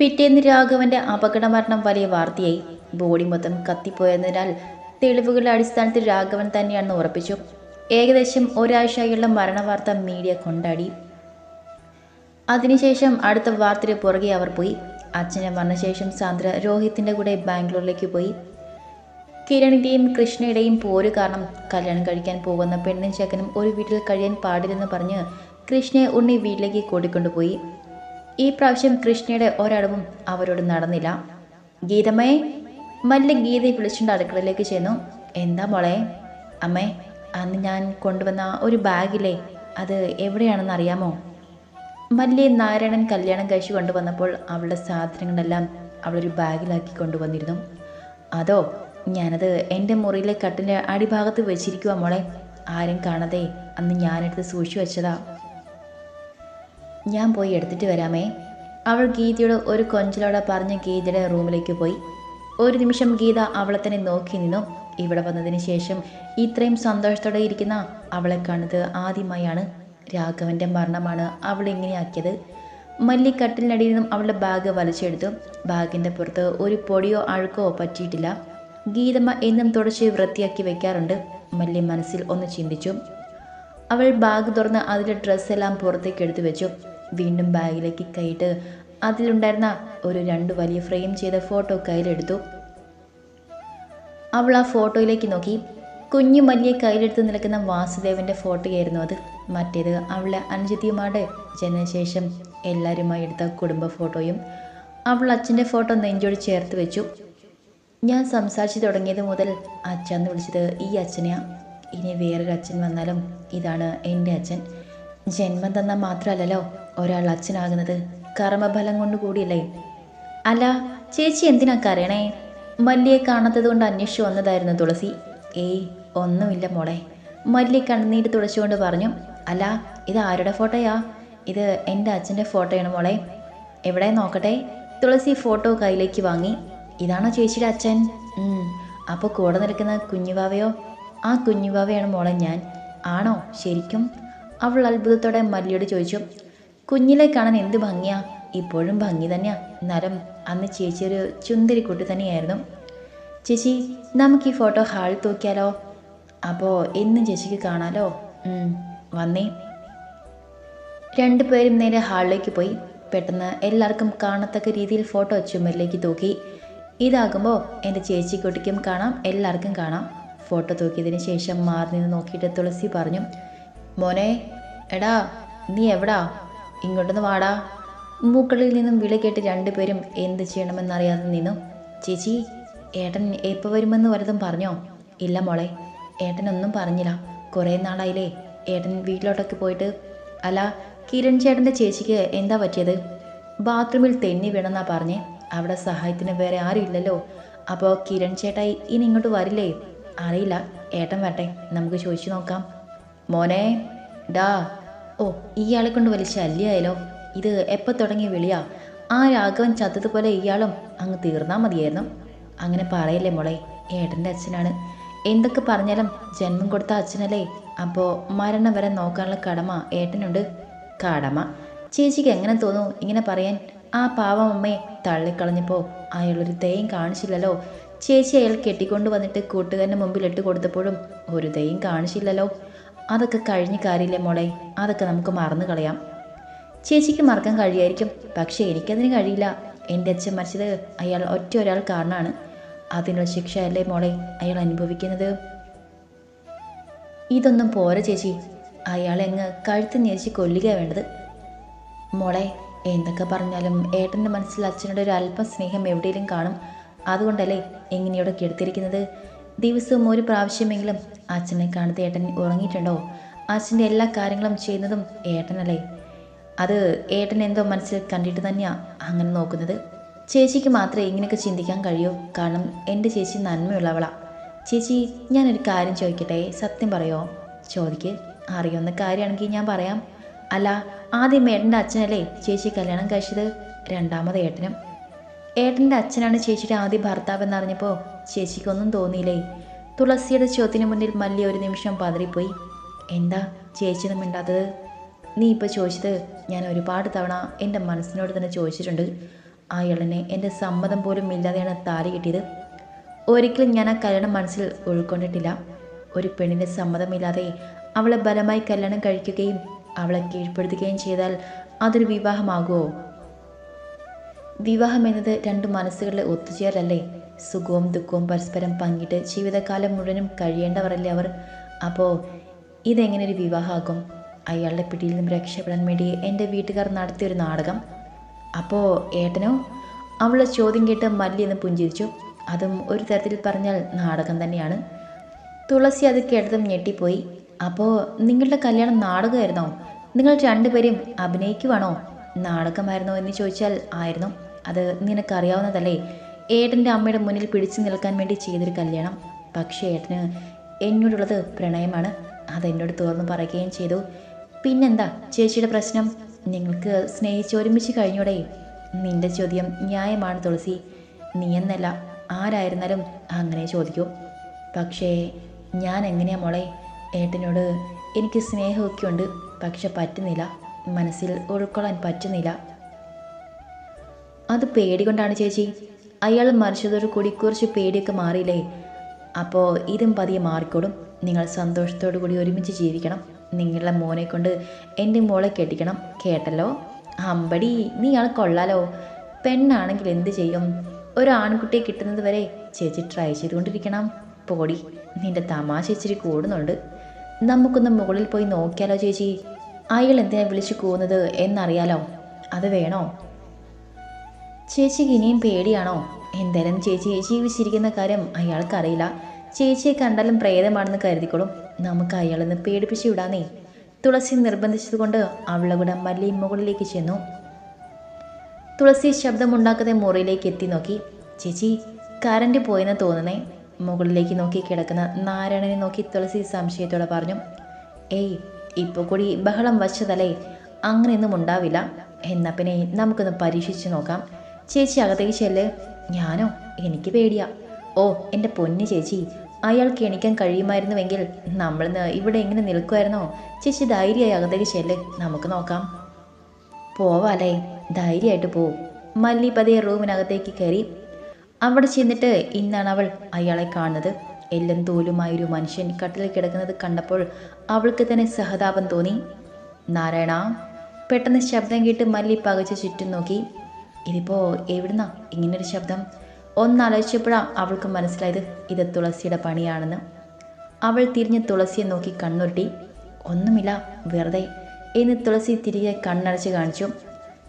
പിറ്റേന്ന് രാഘവന്റെ അപകടമരണം വലിയ വാർത്തയായി. ബോഡി മൊത്തം കത്തിപ്പോയതിനാൽ തെളിവുകളുടെ അടിസ്ഥാനത്തിൽ രാഘവൻ തന്നെയാണെന്ന് ഉറപ്പിച്ചു. ഏകദേശം ഒരാഴ്ചയായുള്ള മരണവാർത്ത മീഡിയ കൊണ്ടാടി. അതിനുശേഷം അടുത്ത വാർത്തയുടെ പുറകെ അവർ പോയി. അച്ഛനെ മരണശേഷം സാന്ദ്ര രോഹിത്തിന്റെ കൂടെ ബാംഗ്ലൂരിലേക്ക് പോയി. കിരണിന്റെയും കൃഷ്ണയുടെയും പോര് കാരണം കല്യാണം കഴിക്കാൻ പോകുന്ന പെണ്ണും ചെക്കനും ഒരു വീട്ടിൽ കഴിയാൻ പാടില്ലെന്ന് പറഞ്ഞ് കൃഷ്ണയെ ഉണ്ണി വീട്ടിലേക്ക് കൂട്ടിക്കൊണ്ടുപോയി. ഈ പ്രാവശ്യം കൃഷ്ണയുടെ ഒരടവും അവരോട് നടന്നില്ല. ഗീതമ്മേ മല്ല ഗീതയെ വിളിച്ചുകൊണ്ട് അടുക്കളയിലേക്ക് ചെന്നു. എന്താ മോളെ? അമ്മേ അന്ന് ഞാൻ കൊണ്ടുവന്ന ഒരു ബാഗില്ലേ അത് എവിടെയാണെന്ന് അറിയാമോ? മല്ലി നാരായണൻ കല്യാണം കഴിച്ചു കൊണ്ടുവന്നപ്പോൾ അവളുടെ സാധനങ്ങളെല്ലാം അവളൊരു ബാഗിലാക്കി കൊണ്ടുവന്നിരുന്നു. അതോ ഞാനത് എന്റെ മുറിയിലെ കട്ടിന്റെ അടിഭാഗത്ത് വെച്ചിരിക്കുക മോളെ. ആരും കാണാതെ അന്ന് ഞാനെടുത്ത് സൂക്ഷിച്ചു വെച്ചതാ. ഞാൻ പോയി എടുത്തിട്ട് വരാമേ. അവൾ ഗീതയോട് ഒരു കൊഞ്ചലോടെ പറഞ്ഞ് ഗീതയുടെ റൂമിലേക്ക് പോയി. ഒരു നിമിഷം ഗീത അവളെ തന്നെ നോക്കി നിന്നു. ഇവിടെ വന്നതിന് ശേഷം ഇത്രയും സന്തോഷത്തോടെ ഇരിക്കുന്ന അവളെ കാണുന്നത് ആദ്യമായാണ്. രാഘവന്റെ മരണമാണ് അവൾ ഇങ്ങനെയാക്കിയത് മല്ലിക്കട്ടിലിനടിയിൽ നിന്നും അവളുടെ ബാഗ് വലിച്ചെടുത്തു. ബാഗിന്റെ പുറത്ത് ഒരു പൊടിയോ അഴുക്കോ പറ്റിയിട്ടില്ല. ഗീതമ്മ എന്നും തുടച്ച് വൃത്തിയാക്കി വെക്കാറുണ്ട്. മല്ലി മനസ്സിൽ ഒന്ന് ചിന്തിച്ചു. അവൾ ബാഗ് തുറന്ന് അതിലെ ഡ്രസ്സെല്ലാം പുറത്തേക്ക് എടുത്തു വെച്ചു. വീണ്ടും ബാഗിലേക്ക് കൈയിട്ട് അതിലുണ്ടായിരുന്ന ഒരു രണ്ട് വലിയ ഫ്രെയിം ചെയ്ത ഫോട്ടോ കയ്യിലെടുത്തു. അവൾ ആ ഫോട്ടോയിലേക്ക് നോക്കി. കുഞ്ഞു മല്ലിയെ കയ്യിലെടുത്ത് നിൽക്കുന്ന വാസുദേവന്റെ ഫോട്ടോയായിരുന്നു അത്. മറ്റേത് അവളുടെ അനുജത്തിയുമാരുടെ ജനനശേഷം എല്ലാവരുമായി എടുത്ത കുടുംബ ഫോട്ടോയും അവൾ അച്ഛന്റെ ഫോട്ടോ നെഞ്ചോട് ചേർത്ത് വെച്ചു. ഞാൻ സംസാരിച്ചു തുടങ്ങിയത് മുതൽ അച്ഛൻ വിളിച്ചത് ഈ അച്ഛനെയാണ് ഇനി വേറൊരു അച്ഛൻ വന്നാലും ഇതാണ് എന്റെ അച്ഛൻ. ജന്മം തന്നാൽ മാത്രമല്ലല്ലോ ഒരാൾ അച്ഛനാകുന്നത്. കർമ്മഫലം കൊണ്ട് കൂടിയല്ലേ? അല്ല ചേച്ചി എന്തിനാ കരയണേ? മല്ലിയെ കാണാത്തത് കൊണ്ട് അന്വേഷിച്ചു വന്നതായിരുന്നു തുളസി. ഏയ് ഒന്നുമില്ല മോളെ. മല്ലി കണ്ണുനീര് തുടച്ചുകൊണ്ട് പറഞ്ഞു അല്ല ഇത് ആരുടെ ഫോട്ടോയാ? ഇത് എന്റെ അച്ഛന്റെ ഫോട്ടോയാണ് മോളെ. എവിടെ നോക്കട്ടെ? തുളസി ഫോട്ടോ കയ്യിലേക്ക് വാങ്ങി. ഇതാണോ ചേച്ചിയുടെ അച്ഛൻ? അപ്പോൾ കൂടെ നിൽക്കുന്ന കുഞ്ഞുവാവയോ? ആ കുഞ്ഞുവാവയാണ് മോളെ ഞാൻ. ആണോ? ശരിക്കും? അവൾ അത്ഭുതത്തോടെ മല്ലിയോട് ചോദിച്ചു കുഞ്ഞിലെ കാണാൻ എന്ത് ഭംഗിയാ? ഇപ്പോഴും ഭംഗി തന്നെയാ. എന്നാലും അന്ന് ചേച്ചി ഒരു ചുന്ദരി കുട്ടി തന്നെയായിരുന്നു. ചേച്ചി നമുക്ക് ഈ ഫോട്ടോ ഹാളിൽ തൂക്കിയാലോ? അപ്പോൾ എന്നും ചേച്ചിക്ക് കാണാലോ? വന്നേ. രണ്ടുപേരും നേരെ ഹാളിലേക്ക് പോയി. പെട്ടെന്ന് എല്ലാവർക്കും കാണത്തക്ക രീതിയിൽ ഫോട്ടോ ചുമരിലേക്ക് തൂക്കി. ഇതാകുമ്പോൾ എന്റെ ചേച്ചിക്കുട്ടിക്കും കാണാം എല്ലാവർക്കും കാണാം. ഫോട്ടോ തൂക്കിയതിന് ശേഷം മാറി നിന്ന് നോക്കിയിട്ട് തുളസി പറഞ്ഞു മോനെ എടാ നീ എവിടാ? ഇങ്ങോട്ടൊന്ന് വാടാ. മൂക്കളിൽ നിന്നും വിളി കേട്ട് രണ്ടുപേരും എന്ത് ചെയ്യണമെന്നറിയാതെ നിന്നു. ചേച്ചി ഏട്ടൻ എപ്പോൾ വരുമെന്ന് വല്ലതും പറഞ്ഞോ? ഇല്ല മോളെ ഏട്ടനൊന്നും പറഞ്ഞില്ല. കുറേ നാളായില്ലേ ഏട്ടൻ വീട്ടിലോട്ടൊക്കെ പോയിട്ട്. അല്ല കിരൺ ചേട്ടന്റെ ചേച്ചിക്ക് എന്താ പറ്റിയത്? ബാത്റൂമിൽ തെന്നി വീണെന്നാ പറഞ്ഞേ. അവിടെ സഹായത്തിന് വേറെ ആരും ഇല്ലല്ലോ. അപ്പോൾ കിരൺ ചേട്ടായി ഇനി ഇങ്ങോട്ട് വരില്ലേ? അറിയില്ല. ഏട്ടൻ വരട്ടെ നമുക്ക് ചോദിച്ചു നോക്കാം. മോനെ ഡാ. ഓ ഇയാളെ കൊണ്ട് വലിയ ശല്യമായാലോ ഇത് എപ്പോൾ തുടങ്ങിയ വിളിയാ? ആ രാഘവൻ ചത്തതുപോലെ ഇയാളും അങ്ങ് തീർന്നാൽ മതിയായിരുന്നു. അങ്ങനെ പറയല്ലേ മോളെ ഏട്ടന്റെ അച്ഛനാണ്. എന്തൊക്കെ പറഞ്ഞാലും ജന്മം കൊടുത്ത അച്ഛനല്ലേ? അപ്പോൾ മരണം വരെ നോക്കാനുള്ള കടമ ഏട്ടനുണ്ട്. കടമ? ചേച്ചിക്ക് എങ്ങനെ തോന്നും ഇങ്ങനെ പറയാൻ? ആ പാവം അമ്മയെ തള്ളിക്കളഞ്ഞപ്പോൾ അയാളൊരു ദയം കാണിച്ചില്ലല്ലോ. ചേച്ചി അയാൾ കെട്ടിക്കൊണ്ട് വന്നിട്ട് കൂട്ടുകാരന്റെ മുമ്പിൽ ഇട്ട് കൊടുത്തപ്പോഴും ഒരു ദയം കാണിച്ചില്ലല്ലോ. അതൊക്കെ കഴിഞ്ഞ കാര്യമില്ലേ മോളെ? അതൊക്കെ നമുക്ക് മറന്നു കളയാം. ചേച്ചിക്ക് മറക്കാൻ കഴിയായിരിക്കും. പക്ഷേ എനിക്കതിന് കഴിയില്ല. എന്റെ അച്ഛൻ മരിച്ചത് അയാൾ ഒറ്റ ഒരാൾ കാരണമാണ്. അതിനുള്ള ശിക്ഷയല്ലേ മോളെ? അയാൾ അനുഭവിക്കുന്നത്. ഇതൊന്നും പോരാ ചേച്ചി. അയാളെ അങ്ങ് കഴുത്ത് ഞെരിച്ച് കൊല്ലുക വേണ്ടത്. മോളെ എന്തൊക്കെ പറഞ്ഞാലും ഏട്ടന്റെ മനസ്സിൽ അച്ഛനോട് ഒരു അല്പം സ്നേഹം എവിടെയെങ്കിലും കാണും. അതുകൊണ്ടല്ലേ എങ്ങനെയോടെ കെടുത്തിരിക്കുന്നത് ദിവസവും ഒരു പ്രാവശ്യമെങ്കിലും അച്ഛനെ കാണാതെ ഏട്ടൻ ഉറങ്ങിയിട്ടുണ്ടോ? അച്ഛന്റെ എല്ലാ കാര്യങ്ങളും ചെയ്യുന്നതും ഏട്ടനല്ലേ? അത് ഏട്ടൻ എന്തോ മനസ്സിൽ കണ്ടിട്ട് തന്നെയാണ് അങ്ങനെ നോക്കുന്നത്. ചേച്ചിക്ക് മാത്രമേ ഇങ്ങനെയൊക്കെ ചിന്തിക്കാൻ കഴിയൂ. കാരണം എന്റെ ചേച്ചി നന്മയുള്ളവളാ. ചേച്ചി ഞാനൊരു കാര്യം ചോദിക്കട്ടെ? സത്യം പറയോ? ചോദിക്ക്. അറിയുന്ന കാര്യമാണെങ്കിൽ ഞാൻ പറയാം. അല്ല ആദ്യം ഏട്ടന്റെ അച്ഛനല്ലേ ചേച്ചി കല്യാണം കഴിച്ചത്? രണ്ടാമത് ഏട്ടനും. ഏട്ടന്റെ അച്ഛനാണ് ചേച്ചിയുടെ ആദ്യ ഭർത്താവ് എന്നറിഞ്ഞപ്പോൾ ചേച്ചിക്കൊന്നും തോന്നിയില്ലേ? തുളസിയുടെ ചോദ്യത്തിന് മുന്നിൽ മല്ലി ഒരു നിമിഷം പതറിപ്പോയി. എന്താ ചേച്ചിനും മിണ്ടാത്തത്? നീ ഇപ്പോൾ ചോദിച്ചത് ഞാൻ ഒരുപാട് തവണ എന്റെ മനസ്സിനോട് തന്നെ ചോദിച്ചിട്ടുണ്ട്. അയാളിനെ എന്റെ സമ്മതം പോലും ഇല്ലാതെയാണ് താലി കിട്ടിയത്. ഒരിക്കലും ഞാൻ ആ കല്യാണം മനസ്സിൽ ഉൾക്കൊണ്ടിട്ടില്ല. ഒരു പെണ്ണിന്റെ സമ്മതമില്ലാതെ അവളെ ബലമായി കല്യാണം കഴിക്കുകയും അവളെ കീഴ്പ്പെടുത്തുകയും ചെയ്താൽ അതൊരു വിവാഹമാകുമോ? വിവാഹം എന്നത് രണ്ട് മനസ്സുകളുടെ ഒത്തുചേരലല്ലേ? സുഖവും ദുഃഖവും പരസ്പരം പങ്കിട്ട് ജീവിതകാലം മുഴുവനും കഴിയേണ്ടവരല്ലേ അവർ? അപ്പോൾ ഇതെങ്ങനെ ഒരു വിവാഹമാകും? അയാളുടെ പിടിയിൽ നിന്നും രക്ഷപ്പെടാൻ വേണ്ടി എന്റെ വീട്ടുകാർ നടത്തിയൊരു നാടകം. അപ്പോൾ ഏട്ടനോ അവളെ ചോദ്യം കേട്ട് മല്ലി എന്ന് പുഞ്ചിരിച്ചു. അതും ഒരു തരത്തിൽ പറഞ്ഞാൽ നാടകം തന്നെയാണ്. തുളസി അത് കേട്ടതും ഞെട്ടിപ്പോയി. അപ്പോൾ നിങ്ങളുടെ കല്യാണം നാടകമായിരുന്നോ? നിങ്ങൾ രണ്ടുപേരും അഭിനയിക്കുവാണോ? നാടകമായിരുന്നോ എന്ന് ചോദിച്ചാൽ ആയിരുന്നു. അത് നിനക്കറിയാവുന്നതല്ലേ? ഏട്ടന്റെ അമ്മയുടെ മുന്നിൽ പിടിച്ചു നിൽക്കാൻ വേണ്ടി ചെയ്തൊരു കല്യാണം. പക്ഷേ ഏട്ടന് എന്നോടുള്ളത് പ്രണയമാണ്. അതെന്നോട് തുറന്നു പറയുകയും ചെയ്തു. പിന്നെന്താ ചേച്ചിയുടെ പ്രശ്നം? നിങ്ങൾക്ക് സ്നേഹിച്ച് ഒരുമിച്ച് കഴിഞ്ഞൂടെ? നിന്റെ ചോദ്യം ന്യായമാണ് തുളസി. നീ എന്നല്ല ആരായിരുന്നാലും അങ്ങനെ ചോദിക്കൂ. പക്ഷേ ഞാൻ എങ്ങനെയാ മോളെ? ഏട്ടനോട് എനിക്ക് സ്നേഹമൊക്കെ ഉണ്ട് പക്ഷെ പറ്റുന്നില്ല. മനസ്സിൽ ഉൾക്കൊള്ളാൻ പറ്റുന്നില്ല. അത് പേടി കൊണ്ടാണ് ചേച്ചി. അയാൾ മരിച്ചതൊരു കൂടി കുറച്ച് പേടിയൊക്കെ മാറിയില്ലേ? അപ്പോൾ ഇതും പതിയെ മാറിക്കോടും നിങ്ങൾ സന്തോഷത്തോടു കൂടി ഒരുമിച്ച് ജീവിക്കണം. നിങ്ങളുടെ മോനെ കൊണ്ട് എന്റെ മോളെ കെട്ടിക്കണം. കേട്ടല്ലോ? അമ്പടി നീ ആൾ കൊള്ളാലോ? പെണ്ണാണെങ്കിൽ എന്ത് ചെയ്യും? ഒരു ആൺകുട്ടിയെ കിട്ടുന്നത് വരെ ചേച്ചി ട്രൈ ചെയ്തുകൊണ്ടിരിക്കണം. പോടി നിന്റെ തമാശ ഇച്ചിരി കൂടുന്നുണ്ട്. നമുക്കൊന്ന് മുകളിൽ പോയി നോക്കിയാലോ ചേച്ചി? അയാൾ എന്തിനാ വിളിച്ചു പോകുന്നത് എന്നറിയാലോ? അത് വേണോ? ചേച്ചിക്ക് ഇനിയും പേടിയാണോ? എന്തായാലും ചേച്ചി ജീവിച്ചിരിക്കുന്ന കാര്യം അയാൾക്കറിയില്ല. ചേച്ചിയെ കണ്ടാലും പ്രേതമാണെന്ന് കരുതിക്കോളും. നമുക്ക് അയാളെന്ന് പേടിപ്പിച്ചു വിടാന്നേ. തുളസി നിർബന്ധിച്ചതുകൊണ്ട് അവളുടെ കൂടെ മല്ലി മുകളിലേക്ക് ചെന്നു. തുളസി ശബ്ദമുണ്ടാക്കാതെ മുറിയിലേക്ക് എത്തി നോക്കി. ചേച്ചി കറണ്ട് പോയെന്ന് തോന്നുന്നേ. മുകളിലേക്ക് നോക്കി കിടക്കുന്ന നാരായണനെ നോക്കി തുളസി സംശയത്തോടെ പറഞ്ഞു. ഏയ് ഇപ്പോൾ കൂടി ബഹളം വച്ചതല്ലേ? അങ്ങനെയൊന്നും ഉണ്ടാവില്ല. എന്നാൽ പിന്നെ നമുക്കൊന്ന് പരീക്ഷിച്ച് നോക്കാം. ചേച്ചി അകത്തേക്ക് ചെല്ല്. ഞാനോ? എനിക്ക് പേടിയാ. ഓ എന്റെ പൊന്നു ചേച്ചി. അയാൾക്ക് എണിക്കാൻ കഴിയുമായിരുന്നുവെങ്കിൽ നമ്മളിന്ന് ഇവിടെ എങ്ങനെ നിൽക്കുമായിരുന്നോ? ചേച്ചി ധൈര്യമായി അകത്തേക്ക് ചെല്ല്. നമുക്ക് നോക്കാം. പോവാലേ ധൈര്യമായിട്ട് പോവും മല്ലി പതിയെ റൂമിനകത്തേക്ക് കയറി. അവിടെ ചെന്നിട്ട് ഇന്നാണ് അവൾ അയാളെ കാണുന്നത്. തോലുമായ ഒരു മനുഷ്യൻ കട്ടിൽ കിടക്കുന്നത് കണ്ടപ്പോൾ അവൾക്ക് തന്നെ സഹതാപം തോന്നി. നാരായണ പെട്ടെന്ന് ശബ്ദം കേട്ട് മല്ലി പകച്ച് ചുറ്റും നോക്കി. ഇതിപ്പോ എവിടുന്നാ ഇങ്ങനൊരു ശബ്ദം? ഒന്നാലോചിച്ചപ്പോഴാ അവൾക്ക് മനസ്സിലായത് ഇത് തുളസിയുടെ പണിയാണെന്ന്. അവൾ തിരിഞ്ഞ് തുളസിയെ നോക്കി കണ്ണുരുട്ടി ഒന്നുമില്ല വെറുതെ എന്ന് തുളസി തിരികെ കണ്ണടച്ച് കാണിച്ചു.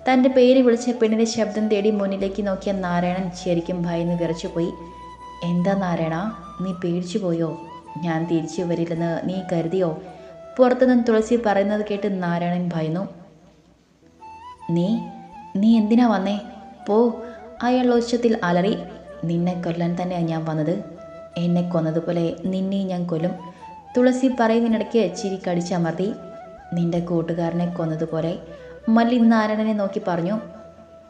തന്റെ പേര് വിളിച്ച പെണ്ണിന്റെ ശബ്ദം തേടി മുന്നിലേക്ക് നോക്കിയ നാരായണൻ ശരിക്കും ഭയന്ന് വിറച്ചുപോയി. എന്താ നാരായണ നീ പേടിച്ചു പോയോ? ഞാൻ തിരിച്ചു വരില്ലെന്ന് നീ കരുതിയോ? പുറത്തുനിന്ന് തുളസി പറയുന്നത് കേട്ട് നാരായണൻ ഭയന്നു. നീ നീ എന്തിനാ വന്നേ? പോ. അയാൾ ഉച്ചത്തിൽ അലറി നിന്നെ കൊല്ലാൻ തന്നെയാണ് ഞാൻ വന്നത്. എന്നെ കൊന്നതുപോലെ നിന്നെ ഞാൻ കൊല്ലും. തുളസി പറയുന്നതിനിടയ്ക്ക് ചിരി കടിച്ചമർത്തി നിന്റെ കൂട്ടുകാരനെ കൊന്നതുപോലെ? മല്ലി നാരായണനെ നോക്കി പറഞ്ഞു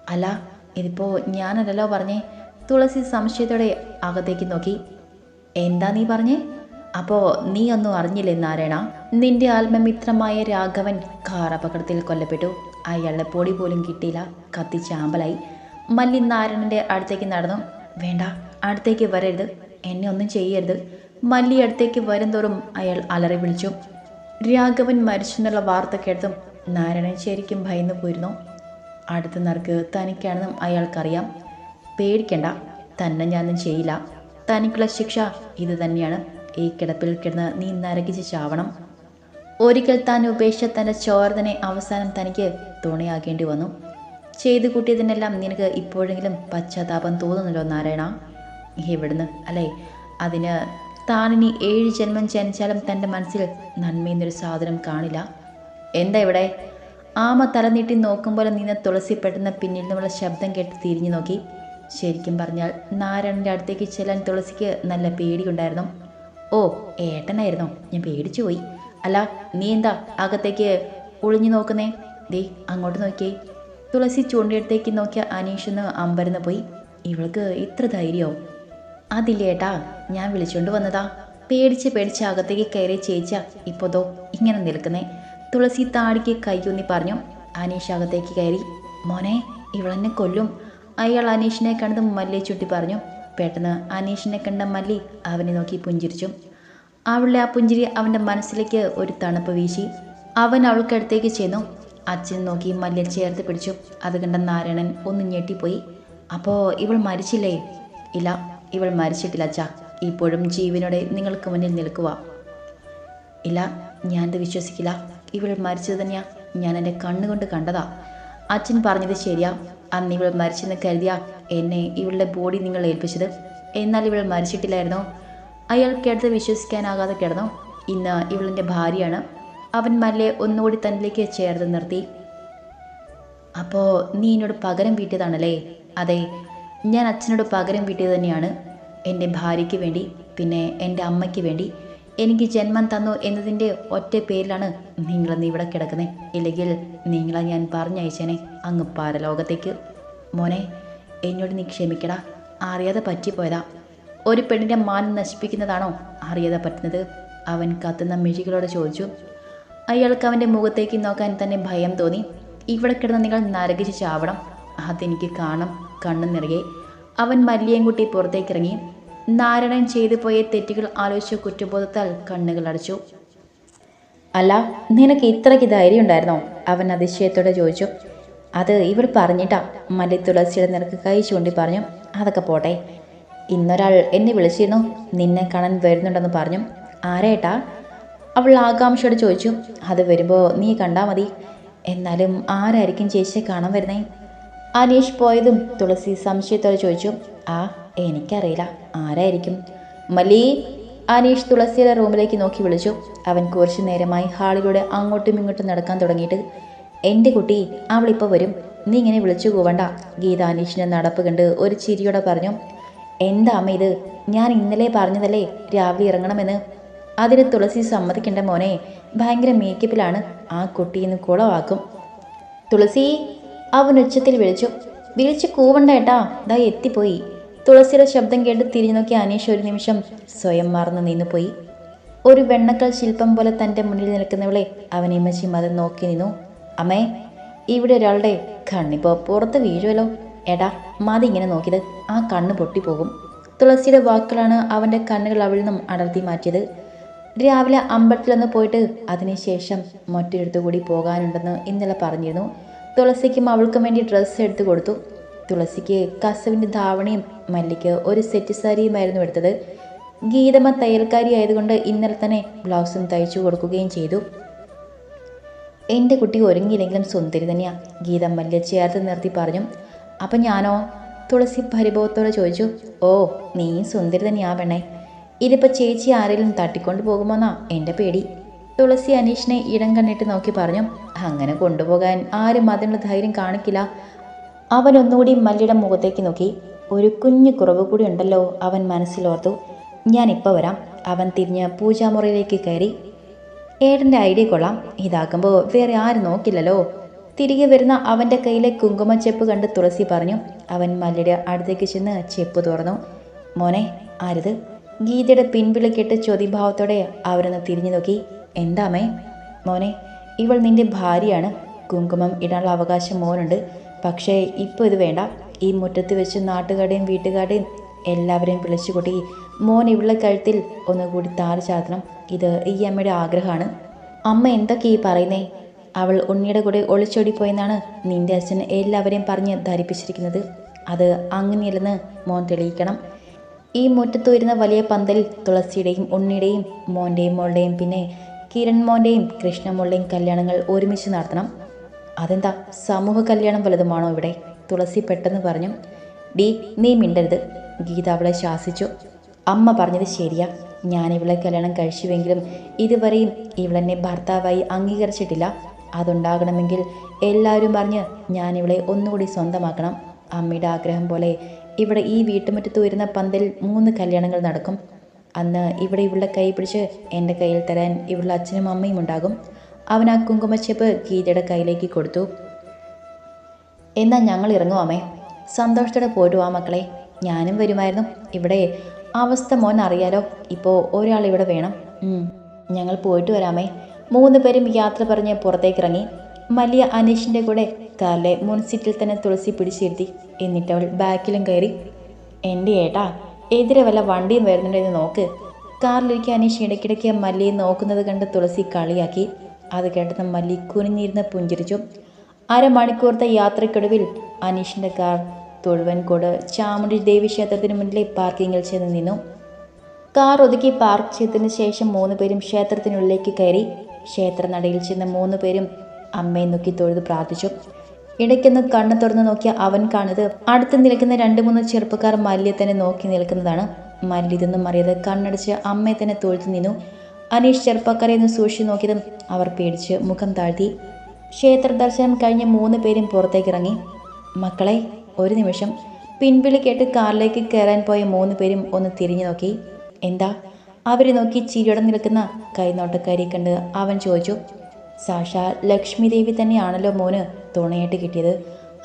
അല്ല ഇതിപ്പോ ഞാനല്ലല്ലോ പറഞ്ഞേ. തുളസി സംശയത്തോടെ അകത്തേക്ക് നോക്കി എന്താ നീ പറഞ്ഞേ? അപ്പോ നീ ഒന്നും അറിഞ്ഞില്ലേ നാരായണ? നിന്റെ ആത്മമിത്രമായ രാഘവൻ കാർ അപകടത്തിൽ കൊല്ലപ്പെട്ടു. അയാളുടെ പൊടി പോലും കിട്ടിയില്ല. കത്തി ചാമ്പലായി മല്ലി നാരായണന്റെ അടുത്തേക്ക് നടന്നു. വേണ്ട അടുത്തേക്ക് വരരുത്. എന്നെ ഒന്നും ചെയ്യരുത്. മല്ലി അടുത്തേക്ക് വരുംതോറും അയാൾ അലറി വിളിച്ചു. രാഘവൻ മരിച്ചെന്നുള്ള വാർത്ത കേട്ടതും നാരായണൻ ശരിക്കും ഭയന്നു പോയിരുന്നു. അടുത്ത നിറക്ക് തനിക്കാണെന്നും അയാൾക്കറിയാം. പേടിക്കണ്ട തന്നെ ഞാനൊന്നും ചെയ്യില്ല. തനിക്കുള്ള ശിക്ഷ ഇത് തന്നെയാണ്. ഈ കിടപ്പിൽ കിടന്ന് നീ നരകിച്ച് ചാവണം. ഒരിക്കൽ താൻ ഉപേക്ഷിച്ച തന്റെ ചോർദനെ അവസാനം തനിക്ക് തുണയാകേണ്ടി വന്നു. ചെയ്തു കൂട്ടിയതിനെല്ലാം നിനക്ക് ഇപ്പോഴെങ്കിലും പശ്ചാത്താപം തോന്നുന്നല്ലോ നാരായണ. എവിടുന്ന് അല്ലേ? അതിന് താനിനി ഏഴ് ജന്മം ജനിച്ചാലും തന്റെ മനസ്സിൽ നന്മയെന്നൊരു സാധനം കാണില്ല. എന്താ ഇവിടെ? ആമ തലനീട്ടി നോക്കുമ്പോൾ നിന്ന് തുളസി പെട്ടെന്ന് പിന്നിൽ നിന്നുള്ള ശബ്ദം കേട്ട് തിരിഞ്ഞു നോക്കി. ശരിക്കും പറഞ്ഞാൽ നാരായണന്റെ അടുത്തേക്ക് ചെല്ലാൻ തുളസിക്ക് നല്ല പേടിയുണ്ടായിരുന്നു. ഓ ഏട്ടനായിരുന്നോ. ഞാൻ പേടിച്ചു പോയി. അല്ല നീ എന്താ അകത്തേക്ക് ഒളിഞ്ഞു നോക്കുന്നേ? ദേ അങ്ങോട്ട് നോക്കിയേ. തുളസി ചൂണ്ടയിടത്തേക്ക് നോക്കിയ അനീഷെന്ന് അമ്പരന്ന് പോയി. ഇവൾക്ക് ഇത്ര ധൈര്യമോ അതില്ലേ ഏട്ടാ ഞാൻ വിളിച്ചുകൊണ്ട് വന്നതാ. പേടിച്ച് പേടിച്ച് അകത്തേക്ക് കയറി ചേച്ച ഇപ്പോതോ ഇങ്ങനെ നിൽക്കുന്നേ. തുളസി താടിക്ക് കൈയൊന്നി പറഞ്ഞു. അനീഷ് അകത്തേക്ക് കയറി. മോനെ ഇവളെന്നെ കൊല്ലും. അയാൾ അനീഷിനെ കണ്ടതും മല്ലിയെ ചുട്ടി പറഞ്ഞു. പെട്ടെന്ന് അനീഷിനെ കണ്ട മല്ലി അവനെ നോക്കി പുഞ്ചിരിച്ചു. അവളുടെ ആ പുഞ്ചിരി അവന്റെ മനസ്സിലേക്ക് ഒരു തണുപ്പ് വീശി. അവൻ അവൾക്കടുത്തേക്ക് ചെന്നു. അച്ഛൻ നോക്കി മല്ലിയെ ചേർത്ത് പിടിച്ചു. അത് കണ്ട നാരായണൻ ഒന്ന് ഞെട്ടിപ്പോയി. അപ്പോൾ ഇവൾ മരിച്ചില്ലേ? ഇല്ല ഇവൾ മരിച്ചിട്ടില്ല അച്ഛാ. ഇപ്പോഴും ജീവനോടെ നിങ്ങൾക്ക് മുന്നിൽ നിൽക്കുക ഇല്ല ഞാനത് വിശ്വസിക്കില്ല. ഇവൾ മരിച്ചത് തന്നെയാ. ഞാൻ എന്റെ കണ്ണുകൊണ്ട് കണ്ടതാ. അച്ഛൻ പറഞ്ഞത് ശരിയാ. അന്ന് ഇവൾ മരിച്ചെന്ന് കരുതിയാ എന്നെ ഇവളുടെ ബോഡി നിങ്ങൾ ഏൽപ്പിച്ചത്. എന്നാൽ ഇവൾ മരിച്ചിട്ടില്ലായിരുന്നോ? അയാൾ കേട്ടത് വിശ്വസിക്കാനാകാതെ കിടന്നു. ഇന്ന് ഇവളിന്റെ ഭാര്യയാണ്. അവൻ മല്ലെ ഒന്നുകൂടി തന്നിലേക്ക് ചേർത്ത് നിർത്തി. അപ്പോൾ നീ എന്നോട് പകരം വീട്ടിയതാണല്ലേ? അതെ ഞാൻ അച്ഛനോട് പകരം വീട്ടിയത് തന്നെയാണ്. എന്റെ ഭാര്യയ്ക്ക് വേണ്ടി പിന്നെ എന്റെ അമ്മയ്ക്ക് വേണ്ടി. എനിക്ക് ജന്മം തന്നു എന്നതിന്റെ ഒറ്റ പേരിലാണ് നീ ഇവിടെ കിടക്കുന്നത് ഇല്ലെങ്കിൽ നിങ്ങളെ ഞാൻ പറഞ്ഞയച്ചേനെ അങ്ങ് പരലോകത്തേക്ക്. മോനെ എന്നോട് നീ ക്ഷമിക്കടാ. അറിയാതെ പറ്റിപ്പോയതാ. ഒരു പെണ്ണിന്റെ മാനം നശിപ്പിക്കുന്നതാണോ അറിയാതെ പറ്റുന്നത്? അവൻ കത്തുന്ന മിഴികളോട് ചോദിച്ചു. അയാൾക്ക് അവന്റെ മുഖത്തേക്ക് നോക്കാൻ തന്നെ ഭയം തോന്നി. ഇവിടെ കിടന്ന് നിങ്ങൾ നരകിച്ച് ചാവണം. അതെനിക്ക് കാണും. കണ്ണു നിറയെ. അവൻ മല്ലിയും കുട്ടി പുറത്തേക്കിറങ്ങി. നാരായണൻ ചെയ്തു പോയ തെറ്റുകൾ ആലോചിച്ച കുറ്റബോധത്താൽ കണ്ണുകൾ അടച്ചു. അല്ല നിനക്ക് ഇത്രയ്ക്ക് ധൈര്യം ഉണ്ടായിരുന്നോ? അവൻ അതിശയത്തോടെ ചോദിച്ചു. അത് ഇവൾ പറഞ്ഞിട്ടാ. മല്ലി തുളസിയുടെ നിനക്ക് കൈ ചൂണ്ടി പറഞ്ഞു. അതൊക്കെ പോട്ടെ. ഇന്നൊരാൾ എന്നെ വിളിച്ചിരുന്നു. നിന്നെ കാണാൻ വരുന്നുണ്ടെന്ന് പറഞ്ഞു. ആരേട്ടാ അവൾ ആകാംക്ഷയോട് ചോദിച്ചു. അത് വരുമ്പോൾ നീ കണ്ടാൽ മതി. എന്നാലും ആരായിരിക്കും ചേച്ചിയെ കാണാൻ വരുന്നേ? അനീഷ് പോയതും തുളസി സംശയത്തോടെ ചോദിച്ചു. ആ എനിക്കറിയില്ല. ആരായിരിക്കും? മല്ലി. അനീഷ് തുളസിയുടെ റൂമിലേക്ക് നോക്കി വിളിച്ചു. അവൻ കുറച്ചു നേരമായി ഹാളിലൂടെ അങ്ങോട്ടും ഇങ്ങോട്ടും നടക്കാൻ തുടങ്ങിയിട്ട് എന്റെ കുട്ടി അവളിപ്പോൾ വരും. നീ ഇങ്ങനെ വിളിച്ചു പോവണ്ട. ഗീത അനീഷിന്റെ നടപ്പ് കണ്ട് ഒരു ചിരിയോടെ പറഞ്ഞു. എന്താ അമ്മ ഇത്? ഞാൻ ഇന്നലെ പറഞ്ഞതല്ലേ രാവിലെ ഇറങ്ങണമെന്ന്? അതിന് തുളസി സമ്മതിക്കേണ്ട മോനെ. ഭയങ്കര മേക്കപ്പിലാണ് ആ കുട്ടി ഇന്ന് കുളവാക്കും. തുളസി അവൻ ഉച്ചത്തിൽ വിളിച്ചു. വിളിച്ച് കൂവണ്ട ഏട്ടാ. ദാ എത്തിപ്പോയി. തുളസിയുടെ ശബ്ദം കേട്ട് തിരിഞ്ഞു നോക്കിയ അനീഷ് ഒരു നിമിഷം സ്വയം മറന്നു പോയി ഒരു വെണ്ണക്കൽ ശില്പം പോലെ തന്റെ മുന്നിൽ നിൽക്കുന്നവളെ അവൻ ഇമ്മച്ചി മതം നോക്കി നിന്നു. അമ്മേ ഇവിടെ ഒരാളുടെ കണ്ണിപ്പോ പുറത്ത് വീഴുമല്ലോ എടാ മതി ഇങ്ങനെ നോക്കിയത്. ആ കണ്ണ് പൊട്ടിപ്പോകും. തുളസിയുടെ വാക്കുകളാണ് അവന്റെ കണ്ണുകൾ അവളിൽ നിന്നും അടർത്തി മാറ്റിയത്. രാവിലെ അമ്പലത്തിലൊന്ന് പോയിട്ട് അതിനുശേഷം മറ്റൊരിടത്തു കൂടി പോകാനുണ്ടെന്ന് ഇന്നലെ പറഞ്ഞിരുന്നു. തുളസിക്കും അവൾക്കും വേണ്ടി ഡ്രസ്സ് എടുത്തു കൊടുത്തു. തുളസിക്ക് കസവിന്റെ ധാവണിയും മല്ലിക്ക് ഒരു സെറ്റ് സാരിയുമായിരുന്നു എടുത്തത്. ഗീതമ്മ തയ്യൽക്കാരി ആയതുകൊണ്ട് ഇന്നലെ തന്നെ ബ്ലൗസും തയ്ച്ചു കൊടുക്കുകയും ചെയ്തു. എന്റെ കുട്ടി ഒരുങ്ങിയില്ലെങ്കിലും സുന്ദരി തന്നെയാണ് ഗീത മല്യ ചേർത്ത് നിർത്തി പറഞ്ഞു. അപ്പം ഞാനോ? തുളസി പരിഭവത്തോടെ ചോദിച്ചു ഓ നീ സുന്ദരി തന്നെയാ പെണ്ണേ. ഇതിപ്പോൾ ചേച്ചി ആരെങ്കിലും തട്ടിക്കൊണ്ട് പോകുമോന്നാ എന്റെ പേടി. തുളസി അനീഷിനെ ഇടം കണ്ണിട്ട് നോക്കി പറഞ്ഞു അങ്ങനെ കൊണ്ടുപോകാൻ ആരും അതിനുള്ള ധൈര്യം കാണിക്കില്ല. അവൻ ഒന്നുകൂടി മല്ലിയുടെ മുഖത്തേക്ക് നോക്കി. ഒരു കുഞ്ഞു കുറവ് കൂടി ഉണ്ടല്ലോ അവൻ മനസ്സിലോർത്തു. ഞാനിപ്പോൾ വരാം. അവൻ തിരിഞ്ഞ് പൂജാമുറിയിലേക്ക് കയറി. ഏട്ടന്റെ ഐഡിയ കൊള്ളാം. ഇതാക്കുമ്പോൾ വേറെ ആരും നോക്കില്ലല്ലോ. തിരികെ വരുന്ന അവന്റെ കയ്യിലെ കുങ്കുമച്ചെപ്പ് കണ്ട് തുളസി പറഞ്ഞു അവൻ മല്ലിയുടെ അടുത്തേക്ക് ചെന്ന് ചെപ്പ് തുറന്നു. മോനെ ആരുത്? ഗീതയുടെ പിൻവിളി കേട്ട് ചോദ്യഭാവത്തോടെ അവരൊന്ന് തിരിഞ്ഞു നോക്കി. എന്താമേ? മോനെ ഇവൾ നിന്റെ ഭാര്യയാണ്. കുങ്കുമം ഇടാനുള്ള അവകാശം മോനുണ്ട്. പക്ഷേ ഇപ്പോൾ ഇത് വേണ്ട. ഈ മുറ്റത്ത് വെച്ച് നാട്ടുകാരുടെയും വീട്ടുകാരുടെയും എല്ലാവരെയും വിളിച്ചുകൂട്ടി മോൻ ഇവളുടെ കഴുത്തിൽ ഒന്നുകൂടി താറ് ചാർത്തണം. ഇത് ഈ അമ്മയുടെ ആഗ്രഹമാണ്. അമ്മ എന്തൊക്കെ ഈ പറയുന്നേ? അവൾ ഉണ്ണിയുടെ കൂടെ ഒളിച്ചോടി പോയെന്നാണ് നിന്റെ അച്ഛൻ എല്ലാവരെയും പറഞ്ഞ് ധരിപ്പിച്ചിരിക്കുന്നത്. അത് അങ്ങനെയല്ലെന്ന് മോൻ തെളിയിക്കണം. ഈ മുറ്റത്ത് വരുന്ന വലിയ പന്തലിൽ തുളസിയുടെയും ഉണ്ണിയുടെയും മോന്റെയും മോളുടെയും പിന്നെ കിരൺ മോന്റെയും കൃഷ്ണമോളുടെയും കല്യാണങ്ങൾ ഒരുമിച്ച് നടത്തണം. അതെന്താ സമൂഹ കല്യാണം വലുതുമാണോ ഇവിടെ? തുളസി പെട്ടെന്ന് പറഞ്ഞു. ഡി നീ മിണ്ടരുത്. ഗീത അവളെ ശാസിച്ചു. അമ്മ പറഞ്ഞത് ശരിയാ. ഞാൻ ഇവളെ കല്യാണം കഴിച്ചുവെങ്കിലും ഇതുവരെയും ഇവളെന്നെ ഭർത്താവായി അംഗീകരിച്ചിട്ടില്ല. അതുണ്ടാകണമെങ്കിൽ എല്ലാവരും പറഞ്ഞ് ഞാൻ ഇവളെ ഒന്നുകൂടി സ്വന്തമാക്കണം. അമ്മയുടെ ആഗ്രഹം പോലെ ഇവിടെ ഈ വീട്ടുമുറ്റത്ത് വരുന്ന പന്തൽ മൂന്ന് കല്യാണങ്ങൾ നടക്കും. അന്ന് ഇവിടെ ഇവളുടെ കൈ പിടിച്ച് എന്റെ കയ്യിൽ തരാൻ ഇവളുടെ അച്ഛനും അമ്മയും ഉണ്ടാകും. അവൻ ആ കുങ്കുമച്ചെപ്പ് ഗീതയുടെ കയ്യിലേക്ക് കൊടുത്തു. എന്നാൽ ഞങ്ങൾ ഇറങ്ങും അമ്മേ. സന്തോഷത്തോടെ പോയിട്ട് വാ മക്കളെ. ഞാനും വരുമായിരുന്നു. ഇവിടെ അവസ്ഥ മോൻ അറിയാലോ. ഇപ്പോൾ ഒരാൾ ഇവിടെ വേണം. ഞങ്ങൾ പോയിട്ട് വരാമേ മൂന്ന് പേരും യാത്ര പറഞ്ഞ് പുറത്തേക്ക് ഇറങ്ങി മല്ലിയ അനീഷിന്റെ കൂടെ കാറിലെ മുൻസീറ്റിൽ തന്നെ തുളസി പിടിച്ചിരുത്തി. എന്നിട്ട് അവൾ ബാക്കിലും കയറി എന്റെ ഏട്ടാ എതിരെ വല്ല വണ്ടിയും വരുന്നുണ്ടെന്ന് നോക്ക്. കാറിലിരിക്കുക അനീഷ് ഇടയ്ക്കിടയ്ക്ക് മല്ലിയെ നോക്കുന്നത് കണ്ട് തുളസി കളിയാക്കി. അത് കേട്ടത് മല്ലി കുനിഞ്ഞിരുന്ന് പുഞ്ചിരിച്ചു. അരമണിക്കൂറത്തെ യാത്രയ്ക്കൊടുവിൽ അനീഷിന്റെ കാർ തൊഴുവൻകോട് ചാമുണ്ടി ദേവി ക്ഷേത്രത്തിന് മുന്നിലെ പാർക്കിങ്ങിൽ ചെന്ന് നിന്നു. കാർ ഒതുക്കി പാർക്ക് ചെയ്തതിനു ശേഷം മൂന്ന് പേരും ക്ഷേത്രത്തിനുള്ളിലേക്ക് കയറി. ക്ഷേത്രനടയിൽ ചെന്ന് മൂന്ന് പേരും അമ്മയെ നോക്കി തൊഴുത് പ്രാർത്ഥിച്ചു. ഇടയ്ക്കൊന്ന് കണ്ണു തുറന്ന് നോക്കിയ അവൻ കാണുന്നത് അടുത്ത് നിൽക്കുന്ന രണ്ട് മൂന്ന് ചെറുപ്പക്കാർ മല്ലിയെ തന്നെ നോക്കി നിൽക്കുന്നതാണ്. മല്ലി ഇതൊന്നും അറിയാതെ കണ്ണടച്ച് അമ്മയെ തന്നെ തൊഴുതു നിന്നു. അനീഷ് ചെറുപ്പക്കാരെ ഒന്ന് സൂക്ഷിച്ചു നോക്കിയതും അവർ പേടിച്ച് മുഖം താഴ്ത്തി. ക്ഷേത്ര ദർശനം കഴിഞ്ഞ് മൂന്ന് പേരും പുറത്തേക്ക് ഇറങ്ങി മക്കളെ ഒരു നിമിഷം. പിൻവിളി കേട്ട് കാറിലേക്ക് കയറാൻ പോയ മൂന്ന് പേരും ഒന്ന് തിരിഞ്ഞു നോക്കി. എന്താ? അവരെ നോക്കി ചിരിയോടെ നിൽക്കുന്ന കൈനോട്ടക്കാരെ കണ്ട് അവൻ ചോദിച്ചു സാക്ഷാ ലക്ഷ്മി ദേവി തന്നെയാണല്ലോ മോന് തുണയായിട്ട് കിട്ടിയത്.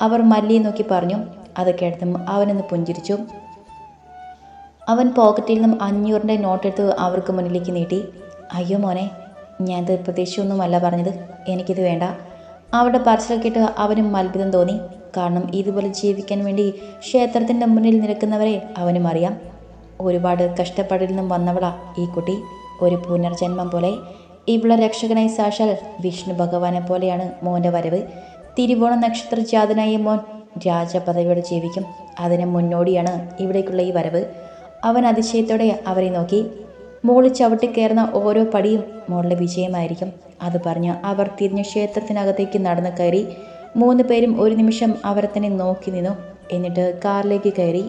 അവർ മല്ലിയെ നോക്കി പറഞ്ഞു അത് കേട്ടതും അവനൊന്ന് പുഞ്ചിരിച്ചു. അവൻ പോക്കറ്റിൽ നിന്നും അഞ്ഞൂറിന്റെ നോട്ടെടുത്ത് അവർക്ക് മുന്നിലേക്ക് നീട്ടി അയ്യോ മോനെ ഞാനത് പ്രതീക്ഷയൊന്നുമല്ല പറഞ്ഞത് എനിക്കിത് വേണ്ട. അവിടെ പറച്ചിൽ കേട്ട് അവനും അത്ഭുതം തോന്നി കാരണം ഇതുപോലെ ജീവിക്കാൻ വേണ്ടി ക്ഷേത്രത്തിന്റെ മുന്നിൽ നിൽക്കുന്നവരെ അവനും അറിയാം. ഒരുപാട് കഷ്ടപ്പാടിൽ നിന്നും വന്നവളാ ഈ കുട്ടി. ഒരു പുനർജന്മം പോലെ. ഇവിടെ രക്ഷകനായി സാക്ഷാൽ വിഷ്ണു ഭഗവാനെ പോലെയാണ് മോന്റെ വരവ്. തിരുവോണ നക്ഷത്ര ജാതനായ മോൻ രാജപദവിയോടെ ജീവിക്കും. അതിന് മുന്നോടിയാണ് ഇവിടേക്കുള്ള ഈ വരവ്. അവൻ അതിശയത്തോടെ അവരെ നോക്കി. മോളിൽ ചവിട്ടി കയറുന്ന ഓരോ പടിയും മോളുടെ വിജയമായിരിക്കും. അത് പറഞ്ഞ് അവർ തിരിഞ്ഞ് ക്ഷേത്രത്തിനകത്തേക്ക് നടന്നു കയറി. മൂന്ന് പേരും ഒരു നിമിഷം അവരെ തന്നെ നോക്കി നിന്നു. എന്നിട്ട് കാറിലേക്ക് കയറി.